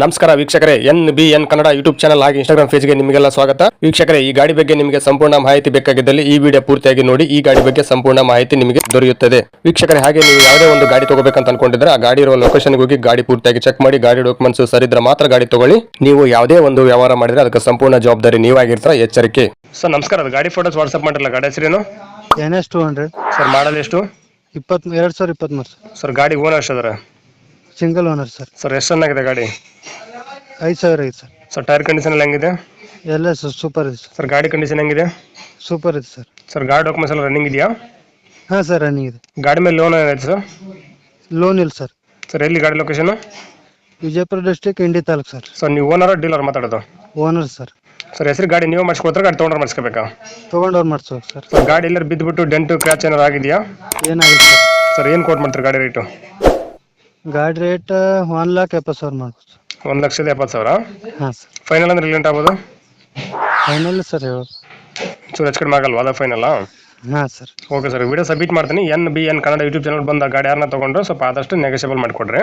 ನಮಸ್ಕಾರ ವೀಕ್ಷಕರೇ N B N Kannada YouTube channel ಹಾಗೆ ಇನ್ಸ್ಟಾಗ್ರಾಮ್ ಪೇಜ್ಗೆ ನಿಮಗೆಲ್ಲ ಸ್ವಾಗತ. ವೀಕ್ಷಕರೇ ಈ ಗಾಡಿ ಬಗ್ಗೆ ನಿಮಗೆ ಸಂಪೂರ್ಣ ಮಾಹಿತಿ ಬೇಕಾಗಿದ್ದಲ್ಲಿ ಈ ವಿಡಿಯೋ ಪೂರ್ತಿಯಾಗಿ ನೋಡಿ ಈ ಗಾಡಿ ಬಗ್ಗೆ ಸಂಪೂರ್ಣ ಮಾಹಿತಿ ನಿಮಗೆ ದೊರೆಯುತ್ತದೆ. ವೀಕ್ಷಕರೇ ಹಾಗೆ ನೀವು ಯಾವುದೇ ಒಂದು ಗಾಡಿ ತಗೋಬೇಕಂತ ಅನ್ಕೊಂಡಿದ್ರೆ ಆ ಗಾಡಿ ಇರುವ ಲೊಕೇಶನ್ಗೆ ಹೋಗಿ ಗಾಡಿ ಪೂರ್ತಿಯಾಗಿ ಚೆಕ್ ಮಾಡಿ ಗಾಡಿ ಡಾಕ್ಯುಮೆಂಟ್ಸ್ ಸರಿದ್ರೆ ಮಾತ್ರ ಗಾಡಿ ತಗೊಳ್ಳಿ. ನೀವು ಯಾವುದೇ ಒಂದು ವ್ಯವಹಾರ ಮಾಡಿದ್ರೆ ಅದಕ್ಕೆ ಸಂಪೂರ್ಣ ಜವಾಬ್ದಾರಿ ನೀವಾಗಿರ್ತೀರ ಎಚ್ಚರಿಕೆ. ಸರ್ ನಮಸ್ಕಾರ ಅದು ಗಾಡಿ ಫೋಟೋಸ್ ವಾಟ್ಸ್ಆಪ್ ಮಾಡಿರಲ್ಲ ಗಾಡಿ ಹೆಸರೇನು? N S two hundred. Sir model ಎಷ್ಟು? ಇಪ್ಪತ್ತ್ ಎರಡು ಸಾವಿರ ಇಪ್ಪತ್ತ್ಮೂರು ಸರ್. ಸರ್ ಗಾಡಿ ಓನರ್ ಎಷ್ಟಿದಾರೆ ಸಿಂಗಲ್ ಓನರ್ ಸರ್ ಸರ್ ಎಷ್ಟು ಚೆನ್ನಾಗಿದೆ ಗಾಡಿ? ಐದು ಸಾವಿರ ಐದು ಸರ್ ಸರ್ ಟೈರ್ ಕಂಡೀಷನ್ ಎಲ್ಲ ಹೆಂಗಿದೆ? ಎಲ್ಲ ಸರ್ ಸೂಪರ್ ಇದೆ ಸರ್ ಸರ್ ಗಾಡಿ ಕಂಡೀಷನ್ ಹೆಂಗಿದೆ? ಸೂಪರ್ ಇದೆ ಸರ್ ಸರ್ ಗಾಡಿ ಡಾಕ್ಯುಮೆಂಟ್ಸ್ ಎಲ್ಲ ರನ್ನಿಂಗ್ ಇದೆಯಾ? ಹಾಂ ಸರ್ ರನ್ನಿಂಗ್ ಇದೆ. ಗಾಡಿ ಮೇಲೆ ಲೋನ್ ಏನಾಯ್ತು ಸರ್ ಲೋನ್ ಇಲ್ಲ ಸರ್ ಸರ್ ಎಲ್ಲಿ ಗಾಡಿ location Vijayapura district Indi taluk sir sir ನೀವು ಓನರ್ ಡೀಲರ್ ಮಾತಾಡೋದು? ಓನರ್ ಸರ್ ಸರ್ ಹೆಸರು ಗಾಡಿ ನೀವು ಮಾಡಿಸ್ಕೊತಾರೆ ಗಾಡಿ ತೊಗೊಂಡ್ರೆ ಮಾಡಿಸ್ಕೋಬೇಕಾ? ತೊಗೊಂಡವ್ರು ಮಾಡಿಸ್ಬೇಕು ಸರ್ ಸರ್ ಗಾಡಿ ಎಲ್ಲರೂ ಬಿದ್ದುಬಿಟ್ಟು ಡೆಂಟು ಕ್ರ್ಯಾಚ್ ಏನಾರು ಆಗಿದೆಯಾ? ಏನಾಗಿಲ್ಲ ಸರ್ ಸರ್ ಏನು ಕೋಟ್ ಮಾಡ್ತಾರೆ ಗಾಡಿ ರೇಟು ಗಾಡಿ ರೇಟ್ ಒನ್ ಲಾಕ್ ಎಪ್ಪತ್ತು ಸಾವಿರ ಮಾಡ್ಬೋದು ಒಂದು ಲಕ್ಷದ ಎಪ್ಪತ್ತು ಸಾವಿರ? ಹಾಂ ಸರ್ ಫೈನಲ್ ಅಂದ್ರೆ ರಿಲೆಂಟ್ ಆಗ್ಬೋದು ಫೈನಲ್ ಸರ್ ಹೇಳೋದು ಚೂರು ಹೆಚ್ಚು ಕಡಿಮೆ ಆಗಲ್ವಾ ಅದ ಫೈನಲ್ ಹಾಂ sir okay sir video submit ಮಾಡ್ತೀನಿ. N B N Kannada YouTube channel ಬಂದ ಗಾಡಿ ಯಾರನ್ನ ತೊಗೊಂಡ್ರೆ ಸ್ವಲ್ಪ ಆದಷ್ಟು ನೆಗೋಷಿಯಬಲ್ ಮಾಡಿಕೊಡ್ರಿ.